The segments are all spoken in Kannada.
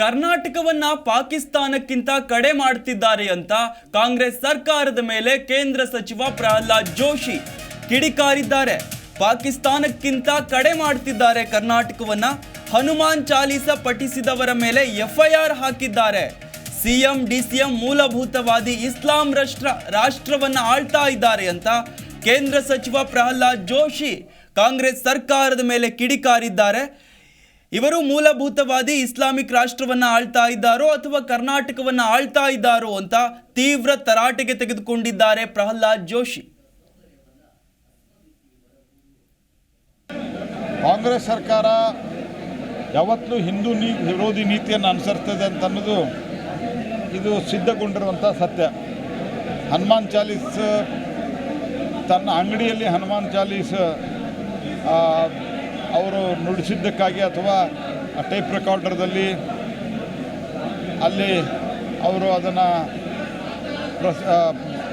ಕರ್ನಾಟಕವನ್ನ ಪಾಕಿಸ್ತಾನಕ್ಕಿಂತ ಕಡೆ ಮಾಡ್ತಿದ್ದಾರೆ ಅಂತ ಕಾಂಗ್ರೆಸ್ ಸರ್ಕಾರದ ಮೇಲೆ ಕೇಂದ್ರ ಸಚಿವ ಪ್ರಹ್ಲಾದ್ ಜೋಶಿ ಕಿಡಿಕಾರಿದ್ದಾರೆ. ಪಾಕಿಸ್ತಾನಕ್ಕಿಂತ ಕಡೆ ಮಾಡ್ತಿದ್ದಾರೆ ಕರ್ನಾಟಕವನ್ನ. ಹನುಮಾನ್ ಚಾಲೀಸ ಪಠಿಸಿದವರ ಮೇಲೆ ಎಫ್ಐಆರ್ ಹಾಕಿದ್ದಾರೆ. ಸಿಎಂ, ಡಿಸಿಎಂ ಮೂಲಭೂತವಾದಿ ಇಸ್ಲಾಂ ರಾಷ್ಟ್ರ, ರಾಷ್ಟ್ರವನ್ನ ಆಳ್ತಾ ಇದ್ದಾರೆ ಅಂತ ಕೇಂದ್ರ ಸಚಿವ ಪ್ರಹ್ಲಾದ್ ಜೋಶಿ ಕಾಂಗ್ರೆಸ್ ಸರ್ಕಾರದ ಮೇಲೆ ಕಿಡಿಕಾರಿದ್ದಾರೆ. ಇವರು ಮೂಲಭೂತವಾದಿ ಇಸ್ಲಾಮಿಕ್ ರಾಷ್ಟ್ರವನ್ನ ಆಳ್ತಾ ಇದ್ದಾರೋ ಅಥವಾ ಕರ್ನಾಟಕವನ್ನ ಆಳ್ತಾ ಇದ್ದಾರೋ ಅಂತ ತೀವ್ರ ತರಾಟೆಗೆ ತೆಗೆದುಕೊಂಡಿದ್ದಾರೆ ಪ್ರಹ್ಲಾದ್ ಜೋಶಿ. ಕಾಂಗ್ರೆಸ್ ಸರ್ಕಾರ ಯಾವತ್ತೂ ಹಿಂದೂ ನೀ, ವಿರೋಧಿ ನೀತಿಯನ್ನು ಅನುಸರಿಸ್ತದೆ ಅಂತ ಅನ್ನೋದು ಇದು ಸಿದ್ಧಗೊಂಡಿರುವಂಥ ಸತ್ಯ. ಹನುಮಾನ್ ಚಾಲೀಸ್ ತನ್ನ ಅಂಗಡಿಯಲ್ಲಿ ಹನುಮಾನ್ ಚಾಲೀಸ್ ಅವರು ನುಡಿಸಿದ್ದಕ್ಕಾಗಿ ಅಥವಾ ಟೈಪ್ ರೆಕಾರ್ಡರ್ದಲ್ಲಿ ಅಲ್ಲಿ ಅವರು ಅದನ್ನು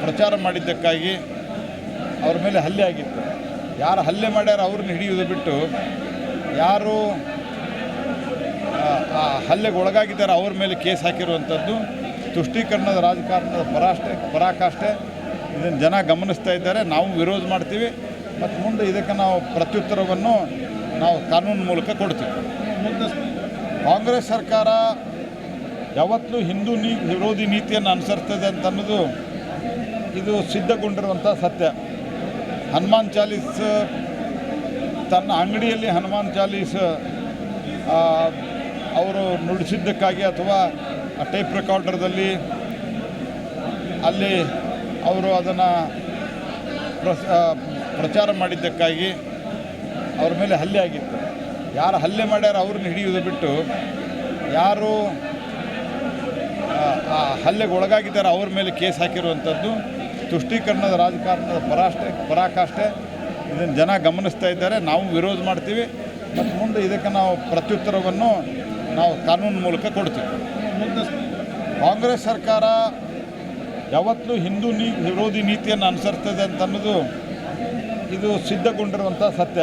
ಪ್ರಚಾರ ಮಾಡಿದ್ದಕ್ಕಾಗಿ ಅವ್ರ ಮೇಲೆ ಹಲ್ಲೆ ಆಗಿತ್ತು. ಯಾರು ಹಲ್ಲೆ ಮಾಡ್ಯಾರ ಅವ್ರನ್ನ ಹಿಡಿಯೋದು ಬಿಟ್ಟು ಯಾರು ಆ, ಆ ಹಲ್ಲೆಗೆ ಒಳಗಾಗಿದ್ದಾರೆ ಅವ್ರ ಮೇಲೆ ಕೇಸ್ ಹಾಕಿರುವಂಥದ್ದು ತುಷ್ಟೀಕರಣದ ರಾಜಕಾರಣದ ಪರಾಷ್ಟೆ ಪರಾಕಾಷ್ಟೆ ಇದನ್ನು ಜನ ಗಮನಿಸ್ತಾ ಇದ್ದಾರೆ. ನಾವು ವಿರೋಧ ಮಾಡ್ತೀವಿ. ಮತ್ತು ಮುಂದೆ ಇದಕ್ಕೆ ನಾವು ಪ್ರತ್ಯುತ್ತರವನ್ನು ನಾವು ಕಾನೂನು ಮೂಲಕ ಕೊಡ್ತೀವಿ. ಕಾಂಗ್ರೆಸ್ ಸರ್ಕಾರ ಯಾವತ್ತೂ ಹಿಂದೂ ನೀ, ವಿರೋಧಿ ನೀತಿಯನ್ನು ಅನುಸರಿಸ್ತದೆ ಅನ್ನೋದು ಇದು ಸಿದ್ಧಗೊಂಡಿರುವಂಥ ಸತ್ಯ. ಹನುಮಾನ್ ಚಾಲೀಸ್, ತನ್ನ ಅಂಗಡಿಯಲ್ಲಿ ಹನುಮಾನ್ ಚಾಲೀಸ್ ಅವರು ನುಡಿಸಿದ್ದಕ್ಕಾಗಿ ಅಥವಾ ಟೈಪ್ ರೆಕಾರ್ಡರ್ದಲ್ಲಿ ಅಲ್ಲಿ ಅವರು ಅದನ್ನು ಪ್ರಚಾರ ಮಾಡಿದ್ದಕ್ಕಾಗಿ ಅವ್ರ ಮೇಲೆ ಹಲ್ಲೆ ಆಗಿತ್ತು. ಯಾರು ಹಲ್ಲೆ ಮಾಡ್ಯಾರ ಅವ್ರನ್ನ ಹಿಡಿಯೋದು ಬಿಟ್ಟು ಯಾರು ಆ, ಹಲ್ಲೆಗೆ ಒಳಗಾಗಿದ್ದಾರೆ ಅವ್ರ ಮೇಲೆ ಕೇಸ್ ಹಾಕಿರುವಂಥದ್ದು. ತುಷ್ಟೀಕರಣದ ರಾಜಕಾರಣದ ಪರಾಷ್ಟೆ ಪರಾಕಾಷ್ಟೆ ಇದನ್ನು ಜನ ಗಮನಿಸ್ತಾ ಇದ್ದಾರೆ. ನಾವು ವಿರೋಧ ಮಾಡ್ತೀವಿ. ಮತ್ತು ಮುಂದೆ ಇದಕ್ಕೆ ನಾವು ಪ್ರತ್ಯುತ್ತರವನ್ನು ನಾವು ಕಾನೂನು ಮೂಲಕ ಕೊಡ್ತೀವಿ. ಕಾಂಗ್ರೆಸ್ ಸರ್ಕಾರ ಯಾವತ್ತೂ ಹಿಂದೂ ನೀ ವಿರೋಧಿ ನೀತಿಯನ್ನು ಅನುಸರಿಸ್ತದೆ ಅಂತ ಅನ್ನೋದು ಇದು ಸಿದ್ಧಗೊಂಡಿರುವಂಥ ಸತ್ಯ.